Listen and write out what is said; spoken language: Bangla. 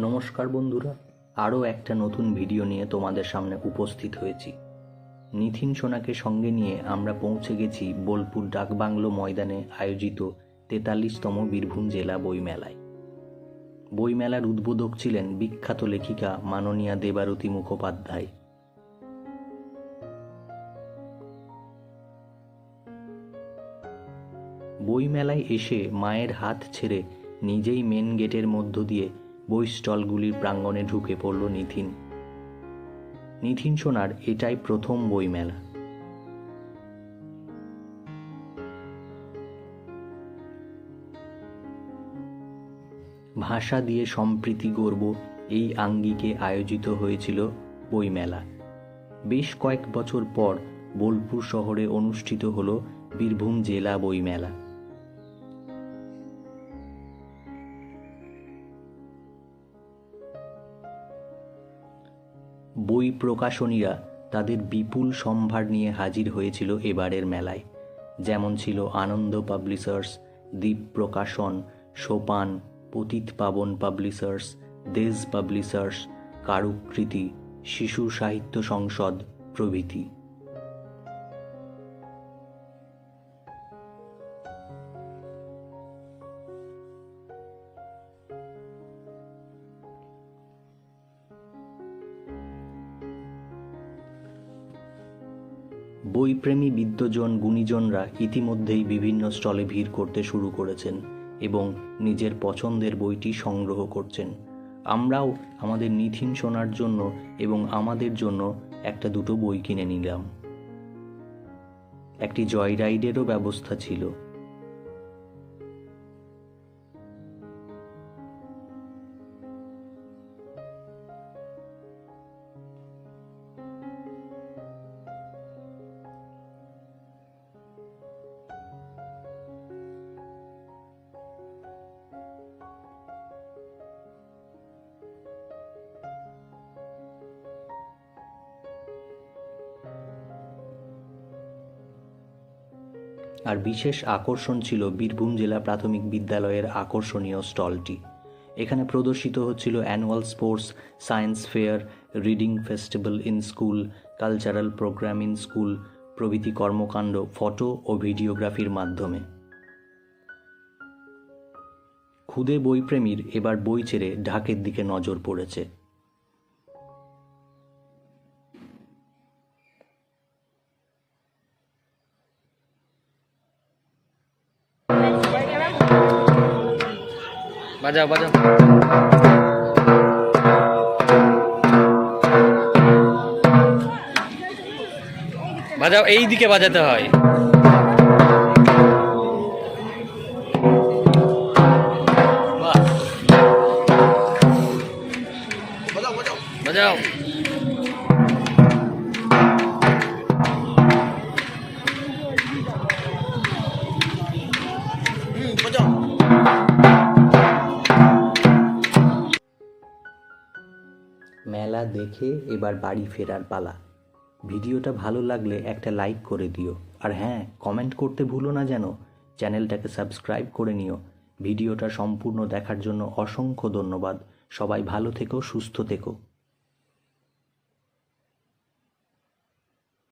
নমস্কার বন্ধুরা, আরও একটা নতুন ভিডিও নিয়ে তোমাদের সামনে উপস্থিত হয়েছি। নিথিন সোনাকে সঙ্গে নিয়ে আমরা পৌঁছে গেছি বোলপুর ডাকবাংলো ময়দানে আয়োজিত তেতাল্লিশতম বীরভূম জেলা বইমেলায়। বইমেলার উদ্বোধক ছিলেন বিখ্যাত লেখিকা মাননীয়া দেবারতী মুখোপাধ্যায়। বইমেলায় এসে মায়ের হাত ছেড়ে নিজেই মেন গেটের মধ্য দিয়ে বই স্টলগুলির প্রাঙ্গণে ঢুকে পড়ল নিথিন। নিথিন সোনার এটাই প্রথম বইমেলা। ভাষা দিয়ে সম্প্রীতি গর্ব এই আঙ্গিকে আয়োজিত হয়েছিল বইমেলা। বেশ কয়েক বছর পর বোলপুর শহরে অনুষ্ঠিত হল বীরভূম জেলা বইমেলা। বই প্রকাশনীরা তাদের বিপুল সম্ভার নিয়ে হাজির হয়েছিল এবারের মেলায়। যেমন ছিল আনন্দ পাবলিশার্স, দ্বীপ প্রকাশন, সোপান, পতিত পাবন পাবলিশার্স, দেশ পাবলিশার্স, কারুকৃতি, শিশু সাহিত্য সংসদ প্রভৃতি। বইপ্রেমী বিদ্যজন গুণীজনরা ইতিমধ্যেই বিভিন্ন স্টলে ভিড় করতে শুরু করেছেন এবং নিজের পছন্দের বইটি সংগ্রহ করছেন। আমরাও আমাদের নিথিন শোনার জন্য এবং আমাদের জন্য একটা দুটো বই কিনে নিলাম। একটি জয় রাইডেরও ব্যবস্থা ছিল। আর বিশেষ আকর্ষণ ছিল বীরভূম জেলা প্রাথমিক বিদ্যালয়ের আকর্ষণীয় স্টলটি। এখানে প্রদর্শিত হচ্ছিল annual sports, science fair, reading festival in school, cultural program in school, প্রভৃতি কর্মকাণ্ড, ফটো ও ভিডিওগ্রাফির মাধ্যমে। খুদে বইপ্রেমীর এবার বই ছেড়ে ঢাকের দিকে নজর পড়েছে। বাজাও বাজাও। বাজাও এই দিকে বাজাতে হয়। বাজাও বাজাও। মেলা দেখে এবার বাড়ি ফেরার পালা। ভিডিওটা ভালো লাগলে একটা লাইক করে দিও। আর হ্যাঁ কমেন্ট করতে ভুলো না যেন। চ্যানেলটাকে সাবস্ক্রাইব করে নিও। ভিডিওটা সম্পূর্ণ দেখার জন্য অসংখ্য ধন্যবাদ। সবাই ভালো থেকো, সুস্থ থেকো।